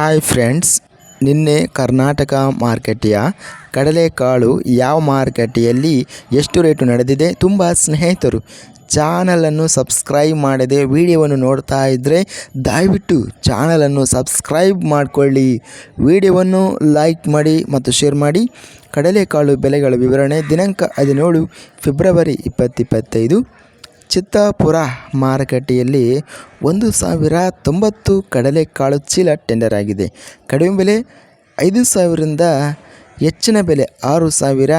Hi friends ನಿನ್ನೆ ಕರ್ನಾಟಕ ಮಾರ್ಕೆಟಿಯ ಕಡಲೆಕಾಳು ಯಾವ ಮಾರುಕಟ್ಟೆಯಲ್ಲಿ ಎಷ್ಟು ರೇಟು ನಡೆದಿದೆ ತುಂಬ ಸ್ನೇಹಿತರು ಚಾನಲನ್ನು ಸಬ್ಸ್ಕ್ರೈಬ್ ಮಾಡದೆ ವಿಡಿಯೋವನ್ನು ನೋಡ್ತಾ ಇದ್ದರೆ ದಯವಿಟ್ಟು ಚಾನಲನ್ನು ಸಬ್ಸ್ಕ್ರೈಬ್ ಮಾಡಿಕೊಳ್ಳಿ. ವಿಡಿಯೋವನ್ನು ಲೈಕ್ ಮಾಡಿ ಮತ್ತು ಶೇರ್ ಮಾಡಿ. ಕಡಲೆಕಾಳು ಬೆಲೆಗಳ ವಿವರಣೆ ದಿನಾಂಕ ಹದಿನೇಳು, ಫೆಬ್ರವರಿ ಇಪ್ಪತ್ತಿಪ್ಪತ್ತೈದು ಚಿತ್ತಾಪುರ ಮಾರುಕಟ್ಟೆಯಲ್ಲಿ ಒಂದು ಸಾವಿರ ತೊಂಬತ್ತು ಕಡಲೆಕಾಳು ಚೀಲ ಟೆಂಡರ್ ಆಗಿದೆ. ಕಡಿಮೆ ಬೆಲೆ ಐದು ಸಾವಿರದಿಂದ ಹೆಚ್ಚಿನ ಬೆಲೆ ಆರು ಸಾವಿರ,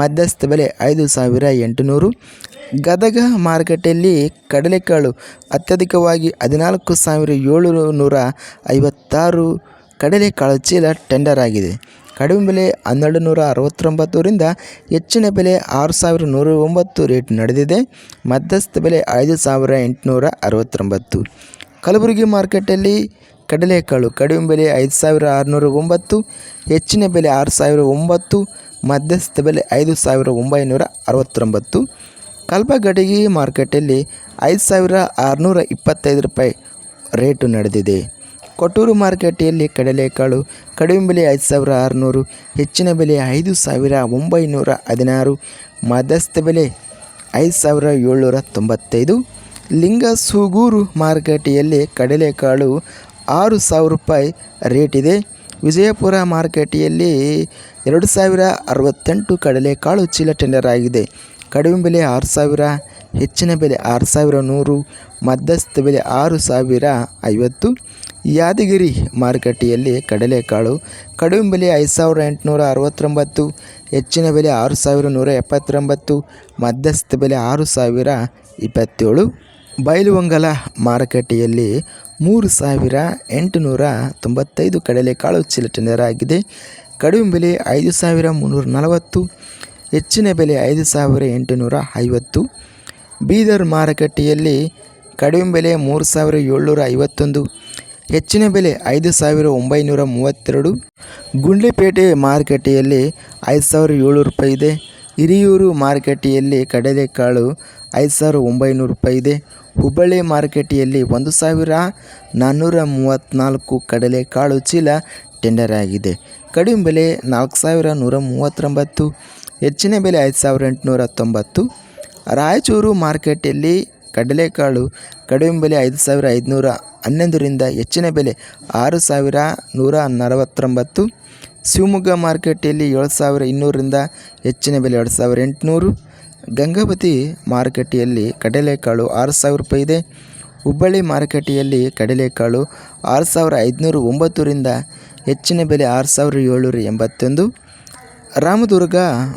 ಮಧ್ಯಸ್ಥ ಬೆಲೆ ಐದು ಸಾವಿರ ಎಂಟುನೂರು. ಗದಗ ಮಾರುಕಟ್ಟೆಯಲ್ಲಿ ಕಡಲೆಕಾಳು ಅತ್ಯಧಿಕವಾಗಿ ಹದಿನಾಲ್ಕು ಸಾವಿರ ಏಳು ನೂರ ಐವತ್ತಾರು ಕಡಲೆಕಾಳು ಚೀಲ ಟೆಂಡರ್ ಆಗಿದೆ. ಕಡಿಮೆ ಬೆಲೆ ಹನ್ನೆರಡು ನೂರ ಅರವತ್ತೊಂಬತ್ತರಿಂದ ಹೆಚ್ಚಿನ ಬೆಲೆ ಆರು ಸಾವಿರ ನೂರ ಒಂಬತ್ತು ರೇಟ್ ನಡೆದಿದೆ. ಮಧ್ಯಸ್ಥ ಬೆಲೆ ಐದು ಸಾವಿರ ಎಂಟುನೂರ ಅರವತ್ತೊಂಬತ್ತು ಕಲಬುರಗಿ ಮಾರ್ಕೆಟಲ್ಲಿ ಕಡಲೆಕಾಳು ಕಡಿಮೆ ಬೆಲೆ ಐದು ಸಾವಿರ ಆರುನೂರ ಒಂಬತ್ತು ಹೆಚ್ಚಿನ ಬೆಲೆ ಆರು ಸಾವಿರ ಒಂಬತ್ತು ಮಧ್ಯಸ್ಥ ಬೆಲೆ ಐದು ಸಾವಿರ ಒಂಬೈನೂರ ಅರವತ್ತೊಂಬತ್ತು ಕಲ್ಬಗಡಗಿ ಮಾರ್ಕೆಟಲ್ಲಿ ಐದು ಸಾವಿರ ಆರುನೂರ ಇಪ್ಪತ್ತೈದು ರೂಪಾಯಿ ರೇಟು ನಡೆದಿದೆ. ಕೊಟ್ಟೂರು ಮಾರುಕಟ್ಟೆಯಲ್ಲಿ ಕಡಲೆಕಾಳು ಕಡಿಮೆ ಬೆಲೆ ಐದು ಸಾವಿರ ಆರುನೂರು, ಹೆಚ್ಚಿನ ಬೆಲೆ ಐದು ಸಾವಿರ ಒಂಬೈನೂರ ಹದಿನಾರು, ಮಧ್ಯಸ್ಥ ಬೆಲೆ ಐದು ಸಾವಿರ ಏಳ್ನೂರ ತೊಂಬತ್ತೈದು. ಲಿಂಗಸೂಗೂರು ಮಾರುಕಟ್ಟೆಯಲ್ಲಿ ಕಡಲೆಕಾಳು ಆರು ಸಾವಿರ ರೂಪಾಯಿ ರೇಟ್ ಇದೆ. ವಿಜಯಪುರ ಮಾರುಕಟ್ಟೆಯಲ್ಲಿ ಎರಡು ಸಾವಿರ ಅರವತ್ತೆಂಟು ಕಡಲೆಕಾಳು ಚೀಲ ಟೆಂಡರ್ ಆಗಿದೆ. ಕಡಿಮೆ ಬೆಲೆ ಆರು ಸಾವಿರ, ಹೆಚ್ಚಿನ ಬೆಲೆ ಆರು ಸಾವಿರ ನೂರು, ಮಧ್ಯಸ್ಥ ಬೆಲೆ ಆರು ಸಾವಿರ ಐವತ್ತು. ಯಾದಗಿರಿ ಮಾರುಕಟ್ಟೆಯಲ್ಲಿ ಕಡಲೆಕಾಳು ಕಡಿಮೆ ಬೆಲೆ ಐದು ಸಾವಿರ ಎಂಟುನೂರ ಅರವತ್ತೊಂಬತ್ತು, ಹೆಚ್ಚಿನ ಬೆಲೆ ಆರು ಸಾವಿರ ನೂರ ಎಪ್ಪತ್ತೊಂಬತ್ತು, ಮಧ್ಯಸ್ಥ ಬೆಲೆ ಆರು ಸಾವಿರ ಇಪ್ಪತ್ತೇಳು. ಬಯಲುವಂಗಲ ಮಾರುಕಟ್ಟೆಯಲ್ಲಿ ಮೂರು ಸಾವಿರ ಎಂಟುನೂರ ತೊಂಬತ್ತೈದು ಕಡಲೆಕಾಳು ಚೀಲ ಟೆಂಡರ್ ಆಗಿದೆ ಕಡಿಮೆ ಬೆಲೆ ಐದು ಸಾವಿರ ಮುನ್ನೂರ ನಲವತ್ತು, ಹೆಚ್ಚಿನ ಬೆಲೆ ಐದು ಸಾವಿರ ಎಂಟುನೂರ ಐವತ್ತು. ಬೀದರ್ ಮಾರುಕಟ್ಟೆಯಲ್ಲಿ ಕಡಿಮೆ ಬೆಲೆ ಮೂರು ಸಾವಿರ ಏಳ್ನೂರ ಐವತ್ತೊಂದು ಹೆಚ್ಚಿನ ಬೆಲೆ ಐದು ಸಾವಿರ ಒಂಬೈನೂರ ಮೂವತ್ತೆರಡು. ಗುಂಡ್ಲಿಪೇಟೆ ಮಾರುಕಟ್ಟೆಯಲ್ಲಿ ಐದು ಸಾವಿರ ಏಳು ರೂಪಾಯಿ ಇದೆ. ಹಿರಿಯೂರು ಮಾರುಕಟ್ಟೆಯಲ್ಲಿ ಕಡಲೆಕಾಳು ಐದು ಸಾವಿರ ಒಂಬೈನೂರು ರೂಪಾಯಿ ಇದೆ. ಹುಬ್ಬಳ್ಳಿ ಮಾರುಕಟ್ಟೆಯಲ್ಲಿ ಒಂದು ಸಾವಿರ ನಾನ್ನೂರ ಮೂವತ್ತ್ನಾಲ್ಕು ಕಡಲೆಕಾಳು ಚೀಲ ಟೆಂಡರ್ ಆಗಿದೆ. ಕಡಿಮೆ ಬೆಲೆ ನಾಲ್ಕು ಸಾವಿರ ನೂರ ಮೂವತ್ತೊಂಬತ್ತು. ಹೆಚ್ಚಿನ ಬೆಲೆ ಐದು ಸಾವಿರ ಎಂಟುನೂರ ತೊಂಬತ್ತು. ರಾಯಚೂರು ಮಾರ್ಕೆಟಲ್ಲಿ ಕಡಲೆಕಾಳು ಕಡಿಮೆ ಬೆಲೆ ಐದು ಸಾವಿರ ಐದುನೂರ ಹನ್ನೊಂದರಿಂದ ಹೆಚ್ಚಿನ ಬೆಲೆ ಆರು ಸಾವಿರ ನೂರ ನಲವತ್ತೊಂಬತ್ತು. ಶಿವಮೊಗ್ಗ ಮಾರುಕಟ್ಟೆಯಲ್ಲಿ ಏಳು ಸಾವಿರ ಇನ್ನೂರರಿಂದ ಹೆಚ್ಚಿನ ಬೆಲೆ ಎರಡು ಸಾವಿರ ಎಂಟುನೂರು. ಗಂಗಾವತಿ ಮಾರುಕಟ್ಟೆಯಲ್ಲಿ ಕಡಲೆಕಾಳು ಆರು ಸಾವಿರ ರೂಪಾಯಿ ಇದೆ. ಹುಬ್ಬಳ್ಳಿ ಮಾರುಕಟ್ಟೆಯಲ್ಲಿ ಕಡಲೆಕಾಳು ಆರು ಸಾವಿರ ಐದುನೂರ ಒಂಬತ್ತರಿಂದ ಹೆಚ್ಚಿನ ಬೆಲೆ ಆರು ಸಾವಿರ ಏಳ್ನೂರ ಎಂಬತ್ತೊಂದು. ರಾಮದುರ್ಗ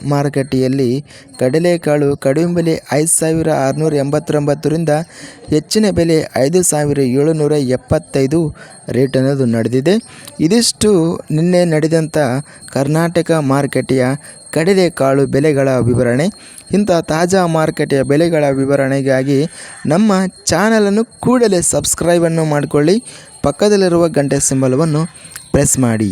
ಮಾರುಕಟ್ಟೆಯಲ್ಲಿ ಕಡಲೆಕಾಳು ಕಡಿಮೆ ಬೆಲೆ ಐದು ಸಾವಿರ ಆರುನೂರ ಎಂಬತ್ತೊಂಬತ್ತರಿಂದ ಹೆಚ್ಚಿನ ಬೆಲೆ ಐದು ಸಾವಿರ ಏಳುನೂರ ಎಪ್ಪತ್ತೈದು ರೇಟ್ ಅನ್ನೋದು ನಡೆದಿದೆ. ಇದಿಷ್ಟು ನಿನ್ನೆ ನಡೆದಂಥ ಕರ್ನಾಟಕ ಮಾರುಕಟ್ಟೆಯ ಕಡಲೆಕಾಳು ಬೆಲೆಗಳ ವಿವರಣೆ. ಇಂಥ ತಾಜಾ ಮಾರುಕಟ್ಟೆಯ ಬೆಲೆಗಳ ವಿವರಣೆಗಾಗಿ ನಮ್ಮ ಚಾನಲನ್ನು ಕೂಡಲೇ ಸಬ್ಸ್ಕ್ರೈಬನ್ನು ಮಾಡಿಕೊಳ್ಳಿ. ಪಕ್ಕದಲ್ಲಿರುವ ಗಂಟೆ ಸಿಂಬಲವನ್ನು ಪ್ರೆಸ್ ಮಾಡಿ.